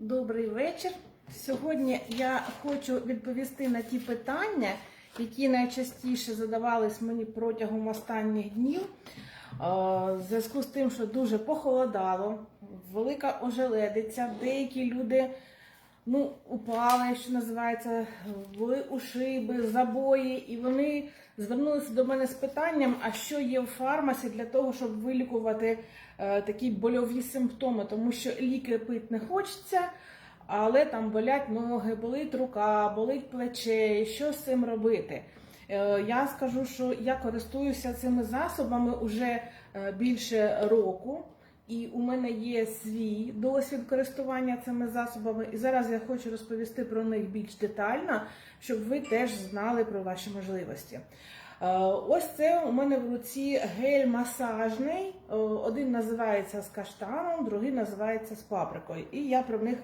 Добрий вечір. Сьогодні я хочу відповісти на ті питання, які найчастіше задавались мені протягом останніх днів. Е, В зв'язку з тим, що дуже похолодало, велика ожеледиця, деякі люди ну, упали, що називається, були ушиби, забої, і вони звернулися до мене з питанням, а що є в фармасі для того, щоб вилікувати е, такі больові симптоми, тому що ліки пити не хочеться, але там болять ноги, болить рука, болить плече, що з цим робити? Е, Я скажу, що я користуюся цими засобами уже е, більше року. І у мене є свій досвід користування цими засобами. І зараз я хочу розповісти про них більш детально, щоб ви теж знали про ваші можливості. Е, Ось це у мене в руці гель масажний. Е, Один називається з каштаном, другий називається з паприкою. І я про них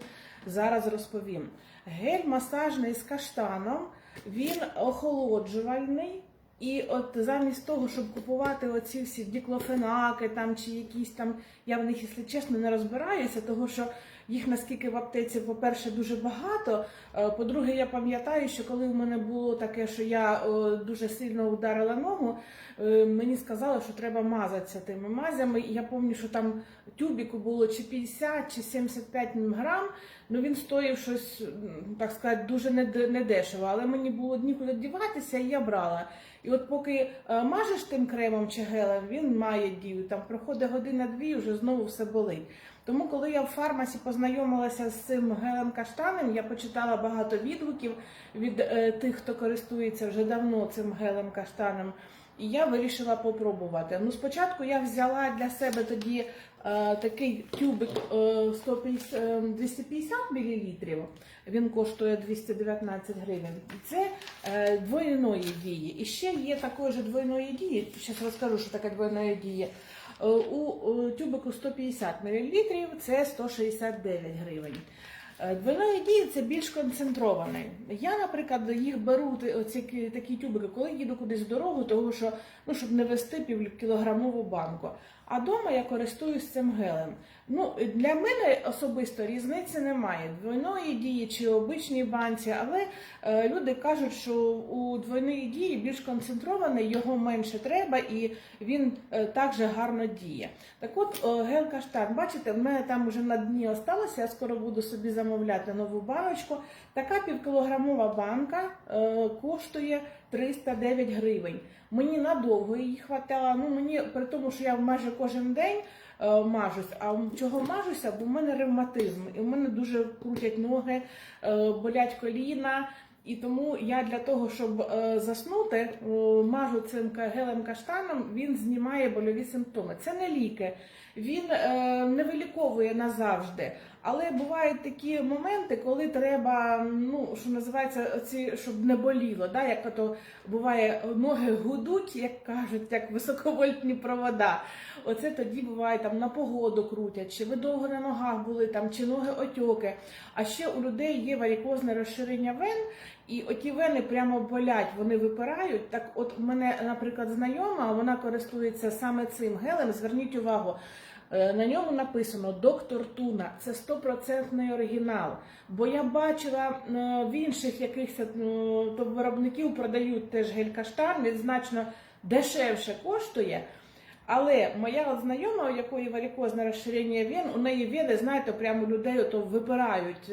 зараз розповім. Гель масажний з каштаном, він охолоджувальний. І от замість того, щоб купувати оці всі діклофенаки там чи якісь там, я в них, якщо чесно, не розбираюся, тому що їх наскільки в аптеці, по-перше, дуже багато. е, По-друге, я пам'ятаю, що коли в мене було таке, що я дуже сильно ударила ногу, е, мені сказали, що треба мазатися тими мазями. І я пам'ятаю, що там тюбіку було чи 50, чи 75 грам. Ну він стоїв щось, так сказати, дуже нед- недешево, але мені було нікуди діватися, і я брала. І от поки е, мажеш тим кремом чи гелем, він має дію. Там проходить година-дві, вже знову все болить. Тому, коли я в фармасі познайомилася з цим гелем каштанем, я почитала багато відгуків від е, тих, хто користується вже давно цим гелем каштаном. І я вирішила попробувати. Ну, спочатку я взяла для себе тоді такий тюбик е, 150, е, 250 мл. Він коштує 219 гривень. Це е, двойної дії. І ще є такої ж двойної дії. Зараз розкажу, що таке двойної дії. Е, У е, тюбику 150 мл це 169 гривень. Е, Двойної дії це більш концентрований. Я, наприклад, їх беру оці такі тюбики, коли їду кудись в дорогу, тому що ну щоб не вести півкілограмову банку. А вдома я користуюсь цим гелем. Ну для мене особисто різниці немає двойної дії чи обичній банці, але е, люди кажуть, що у двойної дії більш концентрований, його менше треба і він е, також гарно діє. Так от е, гель каштан, бачите, в мене там вже на дні осталося, я скоро буду собі замовляти нову баночку. Така півкілограмова банка е, коштує 309 гривень. Мені надовго її хватало. Ну мені при тому, що я майже кожен день е, мажусь. А чого мажуся? Бо в мене ревматизм, і в мене дуже крутять ноги, е, болять коліна. І тому я для того, щоб е, заснути, е, мажу цим гелем каштаном, він знімає больові симптоми. Це не ліки, він е, не виліковує назавжди. Але бувають такі моменти, коли треба, ну що називається, ці, щоб не боліло. Да? Як ото буває, ноги гудуть, як кажуть, як високовольтні провода. Оце тоді буває там на погоду крутять, чи ви довго на ногах були, там, чи ноги отьоки. А ще у людей є варікозне розширення вен, і оті вени прямо болять, вони випирають. Так, от у мене, наприклад, знайома, вона користується саме цим гелем. Зверніть увагу. Е, На ньому написано доктор Туна. Це стопроцентний оригінал. Бо я бачила е, в інших якихось е, то виробників продають теж гель каштан, він значно дешевше коштує. Але моя знайома, у якої варикозне розширення вен, у неї вени, знаєте, прямо людей ото випирають,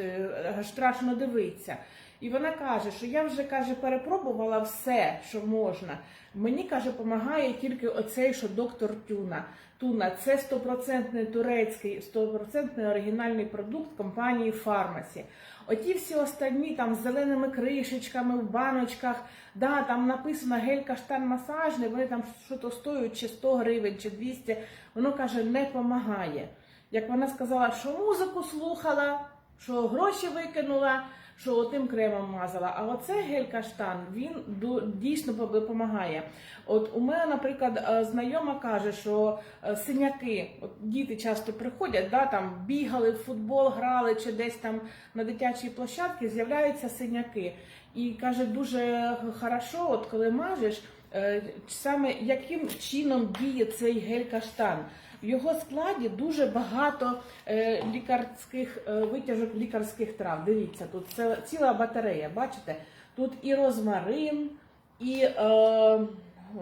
страшно дивитися. І вона каже, що я вже каже, перепробувала все, що можна. Мені каже, допомагає тільки оцей, що доктор Тюна. Туна це стопроцентний турецький, стопроцентний оригінальний продукт компанії Фармасі. Оті всі останні там з зеленими кришечками в баночках, да, там написано гель каштан масажний, вони там що-то стоять чи 100 гривень, чи 200, воно каже, не допомагає. Як вона сказала, що музику слухала, що гроші викинула, що тим кремом мазала. А оце гель каштан, він дійсно допомагає. От у мене, наприклад, е, знайома каже, що е, синяки, от діти часто приходять, да, там бігали в футбол, грали чи десь там на дитячій площадці, з'являються синяки. І каже, дуже хорошо, от коли мажеш, е, саме яким чином діє цей гель каштан. В його складі дуже багато е, лікарських е, витяжок лікарських трав. Дивіться, тут це ціла батарея. Бачите? Тут і розмарин, і е,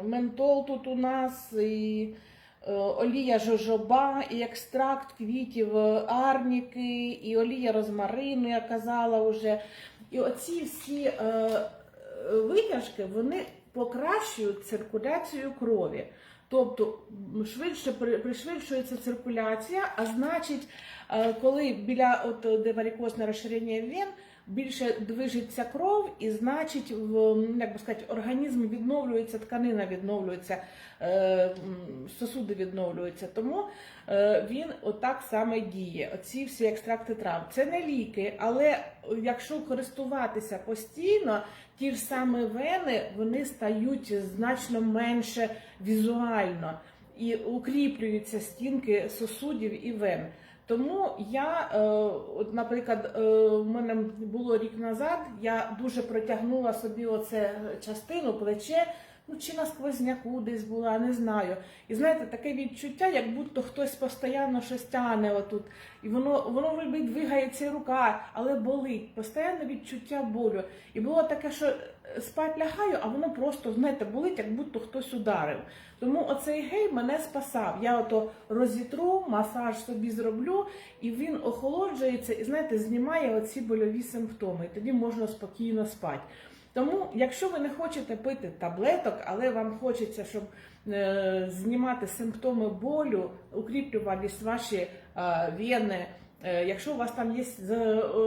ментол тут у нас, і е, олія жожоба, і екстракт квітів е, арніки, і олія розмарину, я казала вже. І оці всі е, витяжки вони покращують циркуляцію крові. Тобто швидше пришвидшується циркуляція, а значить, е, коли біля от, е, де варикозне розширення вен, більше движеться кров, і значить, в як би сказати, організм відновлюється, тканина відновлюється, е, сосуди відновлюються. Тому він отак саме діє. Оці всі екстракти трав. Це не ліки, але якщо користуватися постійно, ті ж самі вени вони стають значно менше візуально і укріплюються стінки сосудів і вен. Тому я, е, от, наприклад, у в мене було рік назад, я дуже протягнула собі оце частину, плече, ну чи на сквозняку десь була, не знаю. І знаєте, таке відчуття, як будто хтось постійно щось тягне отут. І воно, воно вроде двигається рука, але болить. Постійне відчуття болю. І було таке, що е, спать лягаю, а воно просто, знаєте, болить, як будто хтось ударив. Тому оцей гель мене спасав. Я ото розітру, масаж собі зроблю, і він охолоджується і знаєте, знімає оці больові симптоми. І тоді можна спокійно спати. Тому, якщо ви не хочете пити таблеток, але вам хочеться, щоб е, знімати симптоми болю, укріплювались ваші е, вени, е, якщо у вас там є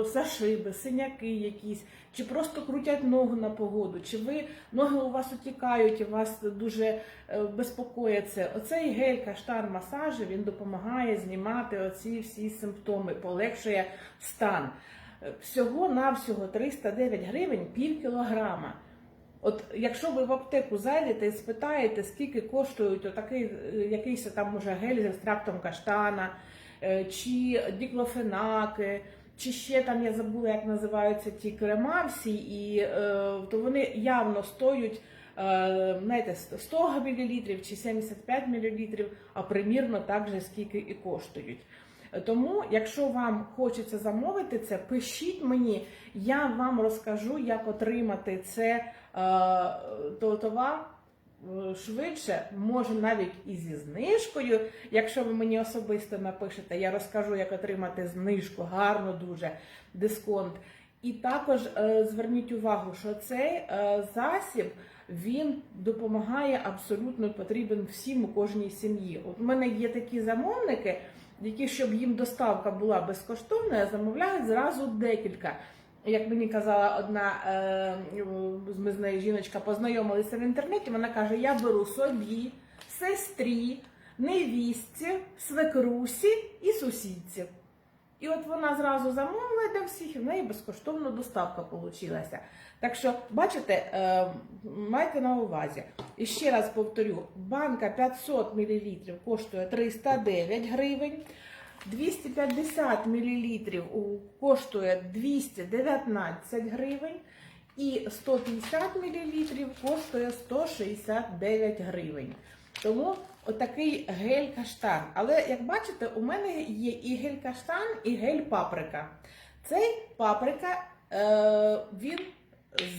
зашиби, синяки якісь, чи просто крутять ногу на погоду, чи ви ноги у вас утікають, і вас дуже е, безпокоїться. Оцей гель каштан масажу він допомагає знімати оці всі симптоми, полегшує стан. Е, Всього навсього 309 гривень пів кілограма. От якщо ви в аптеку зайдете і спитаєте, скільки коштують отакий е, якийсь там може гель з екстрактом каштана, е, чи діклофенаки, чи ще там я забула, як називаються ті крема всі, і е, то вони явно стоять знаєте, 100 мл чи 75 мл, а примірно так же скільки і коштують. Тому, якщо вам хочеться замовити це, пишіть мені, я вам розкажу, як отримати це е, то- товар е, швидше, може навіть і зі знижкою. Якщо ви мені особисто напишете, я розкажу, як отримати знижку, гарно дуже дисконт. І також е, зверніть увагу, що цей е, засіб він допомагає абсолютно потрібен всім у кожній сім'ї. От у мене є такі замовники, які, щоб їм доставка була безкоштовною, замовляють зразу декілька. Як мені казала одна, е, ми з нею жіночка познайомилися в інтернеті, вона каже: я беру собі, сестрі, невістці, свекрусі і сусідці. І от вона зразу замовила для всіх, і в неї безкоштовно доставка вийшла. Так що, бачите, е, майте на увазі. І ще раз повторю: банка 500 мл коштує 309 гривень. 250 мл коштує 219 гривень, і 150 мл коштує 169 гривень. Тому отакий гель каштан. Але як бачите, у мене є і гель каштан, і гель паприка. Цей паприка е, він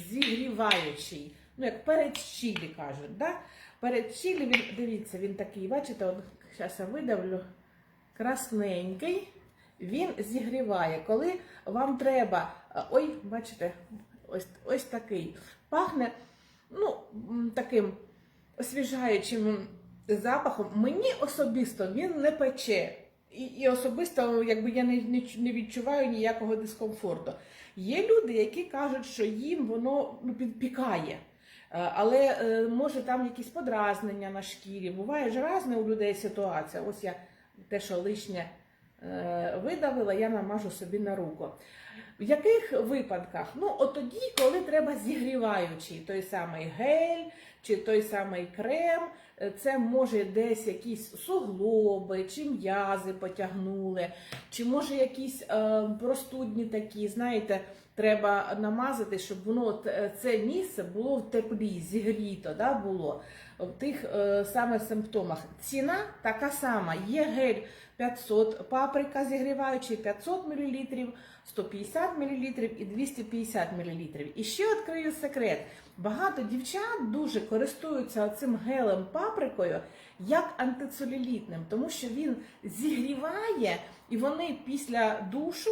зігріваючий. Ну, як перед чилі кажуть. Да? Перед чилі він, дивіться, він такий, бачите, от, зараз я видавлю красненький, він зігріває. Коли вам треба, е, ой, бачите, ось, ось такий. Пахне ну, таким освіжаючим запахом. Мені особисто він не пече. І, і особисто якби я не, не, не відчуваю ніякого дискомфорту. Є люди, які кажуть, що їм воно ну, підпікає. Е, Але е, може там якісь подразнення на шкірі. Буває ж різна у людей ситуація. Ось я те, що лишнє видавила, я намажу собі на руку. В яких випадках? Ну, от тоді, коли треба зігріваючий, той самий гель чи той самий крем, Е, це може десь якісь суглоби, чи м'язи потягнули, чи може якісь е, простудні такі, знаєте, треба намазати, щоб воно е, це місце було в теплі, зігріто, да, було тих е, саме симптомах. Ціна така сама. Є гель 500, паприка зігріваючий 500 мл, 150 мл і 250 мл. І ще відкрию секрет. Багато дівчат дуже користуються цим гелем паприкою як антицелюлітним, тому що він зігріває, і вони після душу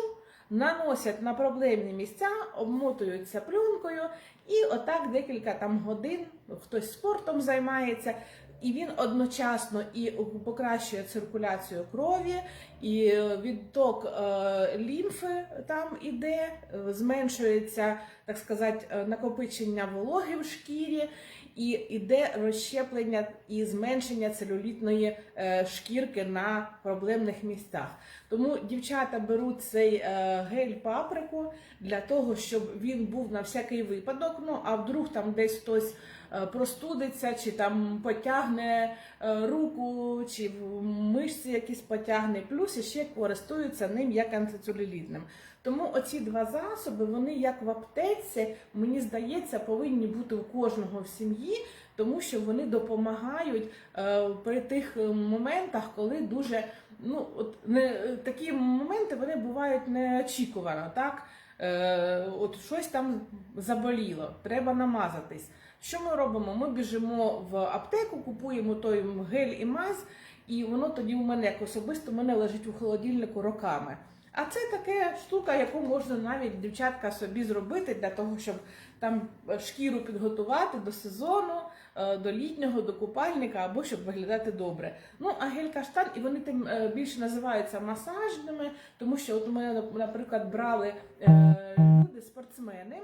наносять на проблемні місця, обмотуються пленкою, і отак декілька там годин хтось спортом займається. І він одночасно і покращує циркуляцію крові, і відток е, лімфи там іде, е, зменшується, так сказати, е, накопичення вологи в шкірі, і іде розщеплення і зменшення целюлітної е, шкірки на проблемних місцях. Тому дівчата беруть цей е, гель паприку для того, щоб він був на всякий випадок. Ну а вдруг там десь хтось е, простудиться, чи там потягне руку, чи в мишці якісь потягне, плюс ще користуються ним як антицелюлітним. Тому оці два засоби, вони як в аптеці, мені здається, повинні бути у кожного в сім'ї, тому що вони допомагають е, при тих е, моментах, коли дуже ну от не такі моменти вони бувають неочікувано, так. Е, от щось там заболіло, треба намазатись. Що ми робимо? Ми біжимо в аптеку, купуємо той гель і мазь, і воно тоді у мене як особисто мене лежить у холодильнику роками. А це така штука, яку можна навіть дівчатка собі зробити для того, щоб там шкіру підготувати до сезону, е, до літнього, до купальника або щоб виглядати добре. Ну а гель каштан, і вони тим е, більше називаються масажними, тому що от у мене, наприклад, брали люди, спортсмени,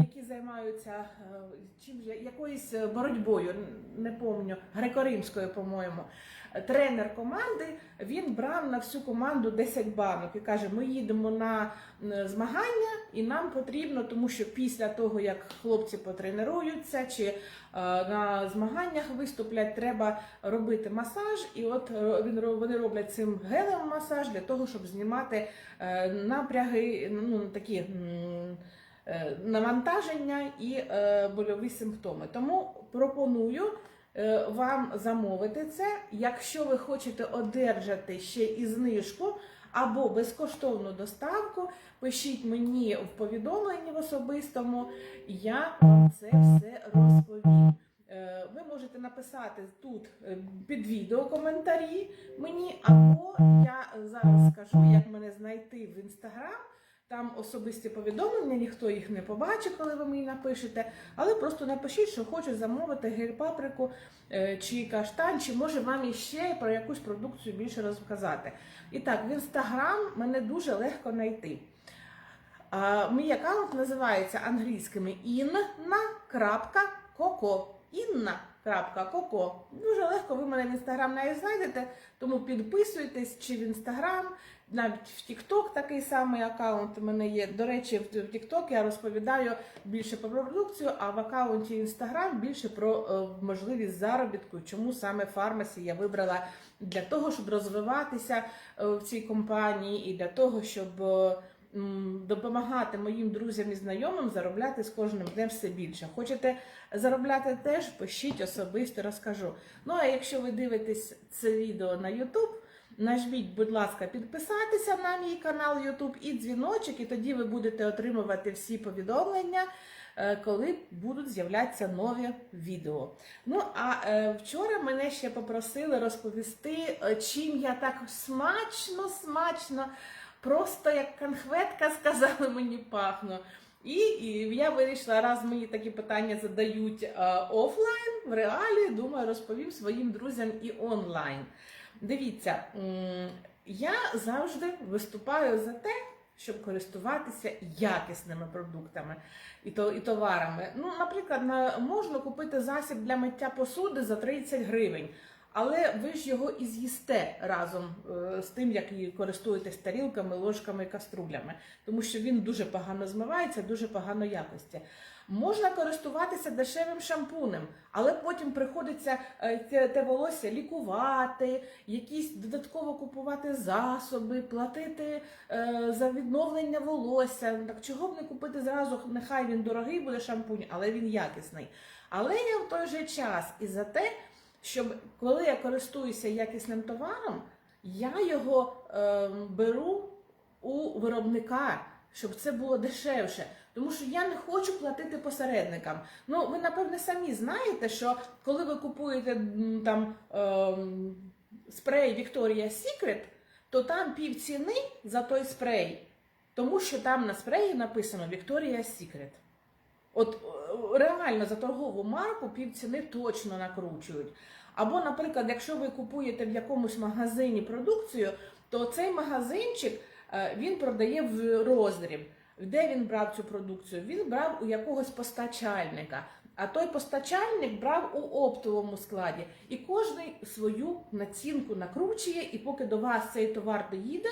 які займаються чим же якоюсь боротьбою, не пам'ятаю, греко-римською, по-моєму. Тренер команди він брав на всю команду 10 банок і каже: ми їдемо на змагання, і нам потрібно, тому що після того, як хлопці потренуються чи е, на змаганнях виступлять, треба робити масаж. І от він вони роблять цим гелем масаж для того, щоб знімати е, напряги, ну такі. Е, навантаження і больові симптоми. Тому пропоную вам замовити це. Якщо ви хочете одержати ще і знижку або безкоштовну доставку, пишіть мені в повідомленні в особистому, я вам це все розповім. Е, ви можете написати тут е, під відео коментарі мені, або я зараз скажу, як мене знайти в інстаграм. Там особисті повідомлення, ніхто їх не побачить, коли ви мені напишете. Але просто напишіть, що хочу замовити гель-паприку е, чи каштан, чи може вам іще про якусь продукцію більше розказати. І так, в інстаграм мене дуже легко знайти. Мій аккаунт називається англійськими inna.coco. Інна.коко. Дуже легко ви мене в інстаграм навіть знайдете, тому підписуйтесь чи в інстаграм, навіть в Тікток такий самий аккаунт у мене є. До речі, в Тікток я розповідаю більше про продукцію, а в аккаунті Інстаграм більше про е, можливість заробітку, чому саме фармасі я вибрала для того, щоб розвиватися е, в цій компанії, і для того, щоб. Е, допомагати моїм друзям і знайомим заробляти з кожним днем все більше. Хочете заробляти теж? Пишіть особисто, розкажу. Ну а якщо ви дивитесь це відео на YouTube, нажміть, будь ласка, підписатися на мій канал YouTube і дзвіночок, і тоді ви будете отримувати всі повідомлення. Е, коли будуть з'являтися нові відео. Ну, а е, вчора мене ще попросили розповісти, е, чим я так смачно, смачно просто як конхветка сказали мені пахну. І, і я вирішила, раз мені такі питання задають офлайн, в реалі, думаю, розповім своїм друзям і онлайн. Дивіться, я завжди виступаю за те, щоб користуватися якісними продуктами і то, і товарами. Ну, Наприклад, на, можна купити засіб для миття посуди за 30 гривень. але ви ж його і з'їсте разом е, з тим, як і користуєтесь тарілками, ложками і каструлями, тому що він дуже погано змивається, дуже погано якості. Можна користуватися дешевим шампунем, але потім приходиться е, те, волосся лікувати, якісь додатково купувати засоби, платити е, за відновлення волосся. Так чого б не купити зразу? Нехай він дорогий буде шампунь, але він якісний. Але я в той же час і за те, щоб коли я користуюся якісним товаром, я його е, беру у виробника, щоб це було дешевше. Тому що я не хочу платити посередникам. Ну, ви напевне самі знаєте, що коли ви купуєте там ем, спрей Victoria's Secret, то там пів ціни за той спрей, тому що там на спреї написано Victoria's Secret. От е, реально за торгову марку пів ціни точно накручують. Або, наприклад, якщо ви купуєте в якомусь магазині продукцію, то цей магазинчик е, він продає в роздріб. Де він брав цю продукцію? Він брав у якогось постачальника. А той постачальник брав у оптовому складі. І кожний свою націнку накручує, і поки до вас цей товар доїде,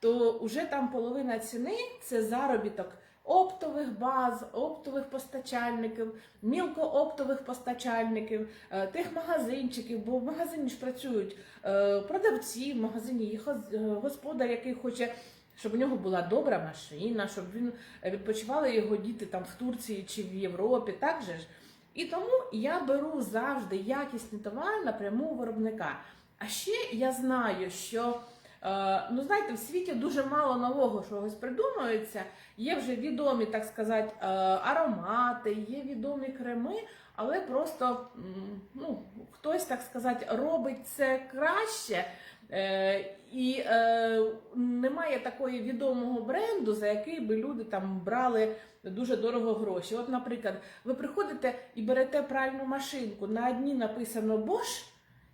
то вже там половина ціни це заробіток оптових баз, оптових постачальників, мілкооптових постачальників, е, тих магазинчиків, бо в магазині ж працюють е, продавці, в магазині є е, господар, який хоче. Щоб у нього була добра машина, щоб він е, відпочивали його діти там в Турції чи в Європі, так же ж. І тому я беру завжди якісні товари напряму у виробника. А ще я знаю, що е, ну знаєте, в світі дуже мало нового чогось придумується. Є вже відомі, так сказати, е, аромати, є відомі креми, але просто ну, хтось, так сказати, робить це краще. Е, і е, немає такої відомого бренду, за який би люди там брали дуже дорого гроші. От, наприклад, ви приходите і берете пральну машинку, на одній написано Bosch,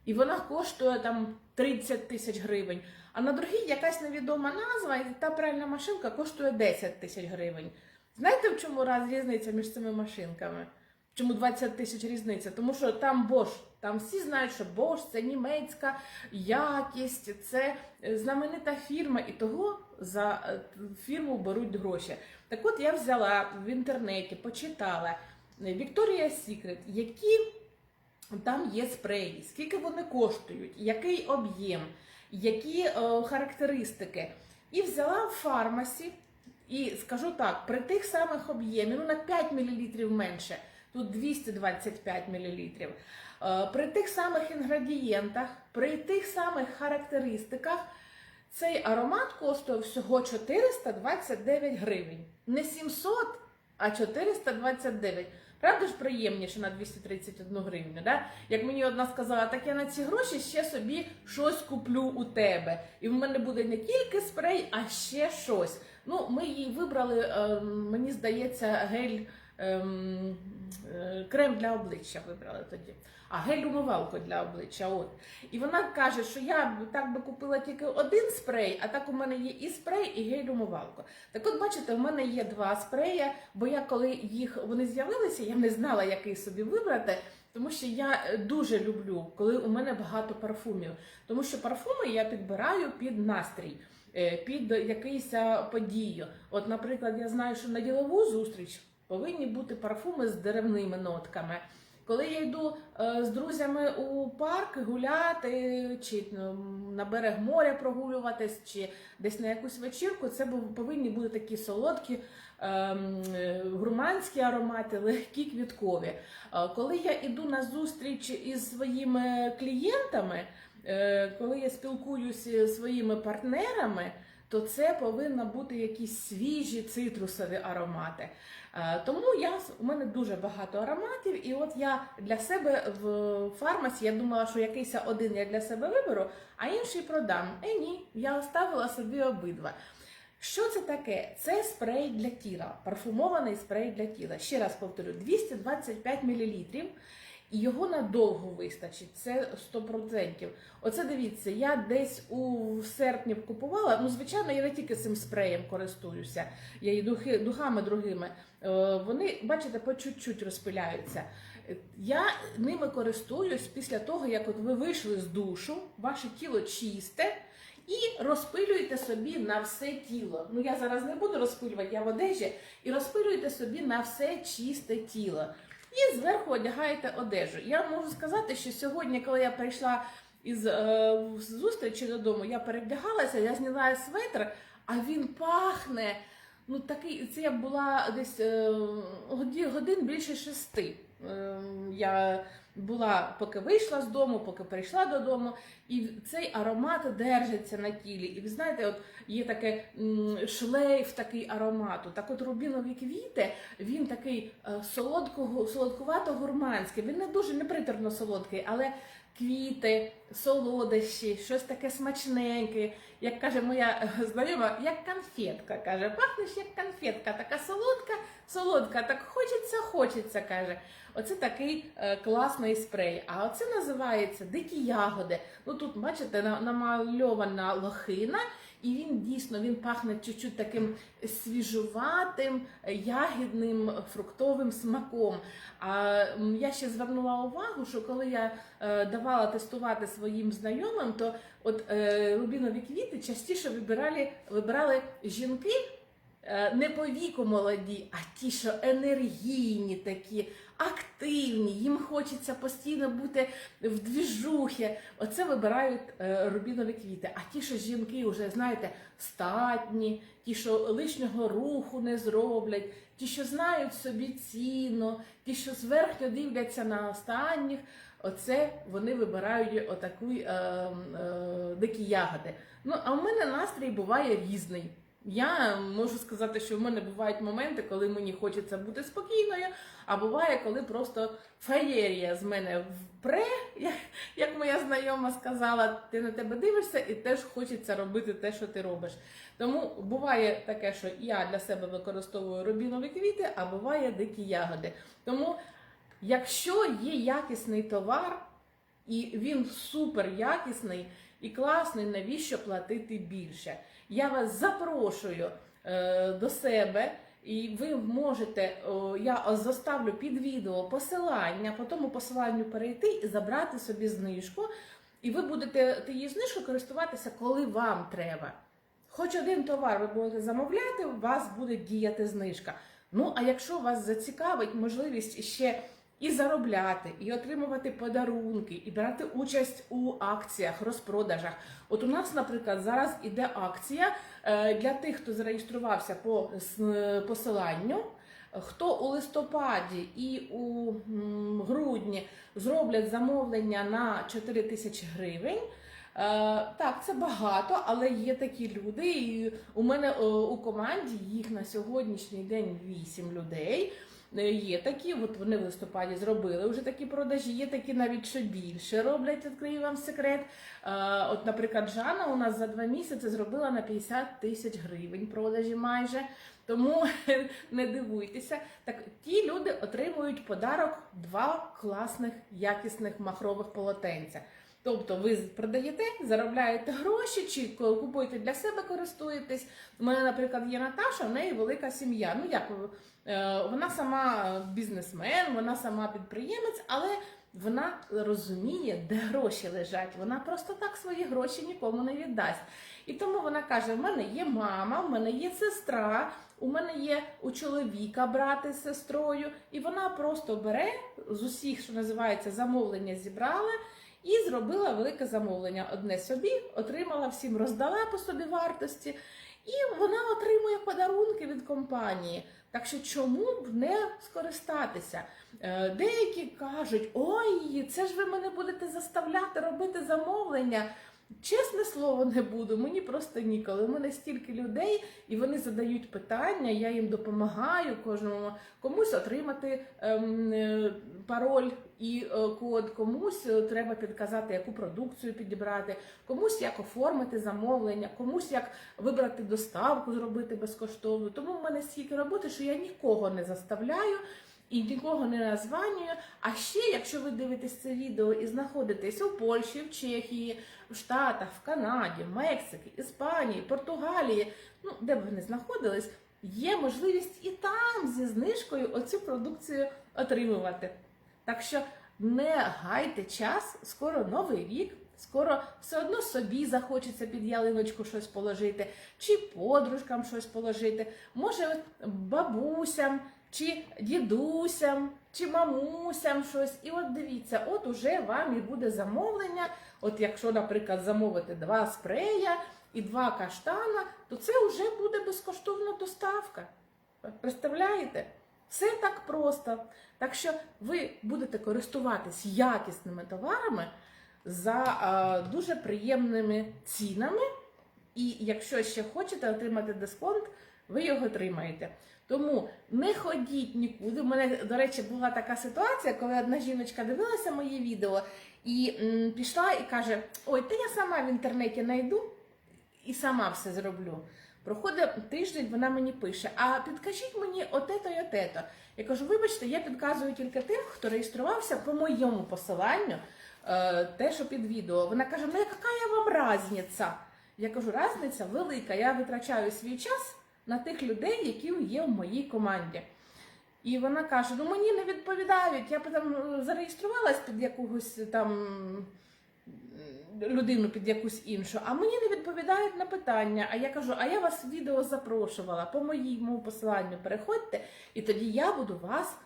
і вона коштує там 30 тисяч гривень, а на другій якась невідома назва, і та пральна машинка коштує 10 тисяч гривень. Знаєте, в чому раз різниця між цими машинками? Чому 20 тисяч різниця? Тому що там Bosch, там всі знають, що Bosch це німецька якість, це е, знаменита фірма, і того за е, фірму беруть гроші. Так от я взяла в інтернеті, почитала е, Victoria's Secret, які там є спреї, скільки вони коштують, який об'єм, які е, характеристики. І взяла в фармасі, і скажу так, при тих самих об'ємах, ну на 5 мл менше, тут 225 мл. При тих самих інгредієнтах, при тих самих характеристиках, цей аромат коштує всього 429 гривень. Не 700, а 429. Правда ж приємніше на 231 гривню, да? Як мені одна сказала, так я на ці гроші ще собі щось куплю у тебе. І в мене буде не тільки спрей, а ще щось. Ну, ми її вибрали, е, мені здається, гель. Ем, е, Крем для обличчя вибрали тоді, а гель умивалку для обличчя. От. І вона каже, що я так би купила тільки один спрей, а так у мене є і спрей, і гель умивалку. Так от, бачите, в мене є два спреї, бо я коли їх вони з'явилися, я не знала, який собі вибрати. Тому що я е, дуже люблю, коли у мене багато парфумів. Тому що парфуми я підбираю під настрій, е, під якийсь подію. От, наприклад, я знаю, що на ділову зустріч повинні бути парфуми з деревними нотками. Коли я йду е, з друзями у парк гуляти, чи на берег моря прогулюватись, чи десь на якусь вечірку, це повинні бути такі солодкі ем, е, гурманські аромати, легкі квіткові. Е, Коли я йду на зустріч із своїми клієнтами, е, коли я спілкуюся зі своїми партнерами, то це повинно бути якісь свіжі цитрусові аромати. Е, Тому я у мене дуже багато ароматів, і от я для себе в фармасі я думала, що якийсь один я для себе виберу, а інший продам. Е, ні, я оставила собі обидва. Що це таке? Це спрей для тіла, парфумований спрей для тіла. Ще раз повторю, 225 мл. І його надовго вистачить. Це 100%. Оце дивіться, я десь у серпні купувала. Ну, звичайно, я не тільки цим спреєм користуюся, я і духи, духами другими. Е, Вони, бачите, по чуть-чуть розпиляються. Я ними користуюсь після того, як от ви вийшли з душу, ваше тіло чисте. І розпилюєте собі на все тіло. Ну я зараз не буду розпилювати, я в одежі, і розпилюєте собі на все чисте тіло. І зверху одягаєте одежу. Я можу сказати, що сьогодні, коли я прийшла із е, зустрічі додому, я перевдягалася, я зняла светр, а він пахне. Ну такий, це я була десь е, годин більше шести. Е, я була, поки вийшла з дому, поки прийшла додому, і цей аромат держиться на тілі. І ви знаєте, от є таке шлейф такий аромату. Так от рубінові квіти, він такий е, солодкого, солодкувато-гурманський. Він не дуже не приторно солодкий, але квіти, солодощі, щось таке смачненьке. Як каже моя е, знайома, як конфетка. каже, пахнеш як конфетка, така солодка, солодка, так хочеться, хочеться, каже. Оце такий е, класний спрей. А оце називається дикі ягоди. Ну тут, бачите, на- намальована лохина, і він дійсно він пахне чуть-чуть таким свіжуватим, ягідним, фруктовим смаком. А я ще звернула увагу, що коли я е, давала тестувати своїм знайомим, то от е, рубінові квіти частіше вибирали, вибирали жінки. Е, Не по віку молоді, а ті, що енергійні такі, активні, їм хочеться постійно бути в двіжухі. Оце вибирають е, рубінові квіти. А ті, що жінки вже, знаєте, статні, ті, що лишнього руху не зроблять, ті, що знають собі ціну, ті, що зверхньо дивляться на останніх, оце вони вибирають отаку е, е, дикі ягоди. Ну, а в мене настрій буває різний. Я можу сказати, що в мене бувають моменти, коли мені хочеться бути спокійною, а буває, коли просто феєрія з мене впре, як, моя знайома сказала, ти на тебе дивишся і теж хочеться робити те, що ти робиш. Тому буває таке, що я для себе використовую рубінові квіти, а буває дикі ягоди. Тому, якщо є якісний товар, і він супер якісний і класний, навіщо платити більше? Я вас запрошую е, до себе. І ви можете, я заставлю під відео посилання, по тому посиланню перейти і забрати собі знижку. І ви будете тією знижкою користуватися, коли вам треба. Хоч один товар ви будете замовляти, у вас буде діяти знижка. Ну а якщо вас зацікавить можливість ще і заробляти, і отримувати подарунки, і брати участь у акціях, розпродажах. От у нас, наприклад, зараз іде акція е, для тих, хто зареєструвався по посиланню. Хто у листопаді і у грудні зроблять замовлення на 4 тисячі гривень. Е, так, це багато, але є такі люди. І у мене е, у команді їх на сьогоднішній день 8 людей. Е, Є такі, от вони в листопаді зробили вже такі продажі, є такі навіть що більше роблять, відкрию вам секрет. Е, От, наприклад, Жанна у нас за два місяці зробила на 50 тисяч гривень продажі майже. Тому не дивуйтеся. Так ті люди отримують подарок два класних якісних махрових полотенця. Тобто ви продаєте, заробляєте гроші чи купуєте для себе, користуєтесь. У мене, наприклад, є Наташа, в неї велика сім'я. Ну як е, вона сама бізнесмен, вона сама підприємець, але вона розуміє, де гроші лежать. Вона просто так свої гроші нікому не віддасть. І тому вона каже: в мене є мама, в мене є сестра, у мене є у чоловіка брати з сестрою, і вона просто бере з усіх, що називається, замовлення зібрала. І зробила велике замовлення. Одне собі, отримала всім, роздала по собі вартості, і вона отримує подарунки від компанії. Так що чому б не скористатися? Е, Деякі кажуть: ой, це ж ви мене будете заставляти робити замовлення. Чесне слово, не буду, мені просто ніколи. У мене стільки людей, і вони задають питання, я їм допомагаю кожному комусь отримати ем, е, пароль і е, код, комусь е, треба підказати, яку продукцію підібрати, комусь як оформити замовлення, комусь як вибрати доставку, зробити безкоштовно. Тому в мене стільки роботи, що я нікого не заставляю. І нікого не названюю. А ще, якщо ви дивитесь це відео і знаходитесь у Польщі, в Чехії, в Штатах, в Канаді, Мексиці, Іспанії, Португалії, ну де б ви не знаходились, є можливість і там зі знижкою оцю продукцію отримувати. Так що не гайте час, скоро новий рік, скоро все одно собі захочеться під ялиночку щось положити, чи подружкам щось положити, може бабусям, чи дідусям, чи мамусям щось. І от дивіться, от уже вам і буде замовлення. От якщо, наприклад, замовити два спрея і два каштана, то це вже буде безкоштовна доставка. Представляєте? Все так просто. Так що ви будете користуватись якісними товарами за дуже приємними цінами. І якщо ще хочете отримати дисконт, ви його отримаєте. Тому не ходіть нікуди. У мене, до речі, була така ситуація, коли одна жіночка дивилася моє відео і м, пішла і каже: Ой, та я сама в інтернеті знайду і сама все зроблю. Проходить тиждень, вона мені пише: А підкажіть мені отето і отето. Я кажу, вибачте, я підказую тільки тим, хто реєструвався по моєму посиланню, е, те, що під відео. Вона каже: Ну яка вам різниця? Я кажу, різниця велика. Я витрачаю свій час на тих людей, які є в моїй команді. І вона каже: Ну мені не відповідають. Я там е, зареєструвалась під якогось там людину, під якусь іншу, а мені не відповідають на питання. А я кажу, а я вас відео запрошувала по моєму посиланню. Переходьте, і тоді я буду вас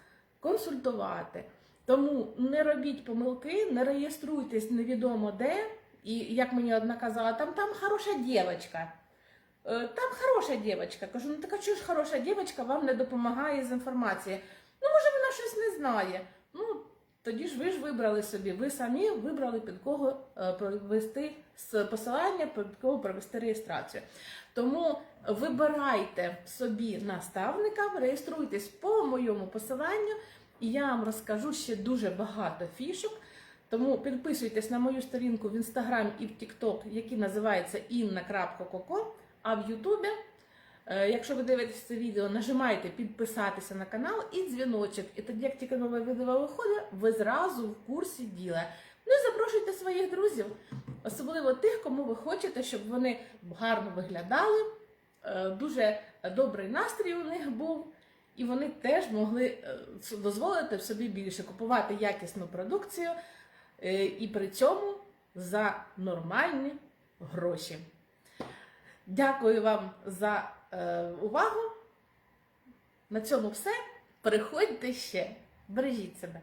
консультувати. Тому не робіть помилки, не реєструйтесь невідомо де. І як мені одна казала, там там хороша дівчинка. Е, Там хороша дівчинка. Кажу, ну така чого ж хороша дівчинка вам не допомагає з інформації? Ну, може, вона щось не знає. Ну, тоді ж ви ж вибрали собі, ви самі вибрали під кого е, провести посилання, під кого провести реєстрацію. Тому вибирайте собі наставника, реєструйтесь по моєму посиланню, і я вам розкажу ще дуже багато фішок. Тому підписуйтесь на мою сторінку в інстаграм і в Тікток, які називаються inna.coco, а в Ютубі. е, Якщо ви дивитесь це відео, нажимайте підписатися на канал і дзвіночок. І тоді, як тільки нове відео виходить, ви зразу в курсі діла. Ну і запрошуйте своїх друзів, особливо тих, кому ви хочете, щоб вони гарно виглядали, е, дуже добрий настрій у них був, і вони теж могли е, дозволити собі більше купувати якісну продукцію і при цьому за нормальні гроші. Дякую вам за е, увагу. На цьому все. Приходьте ще. Бережіть себе.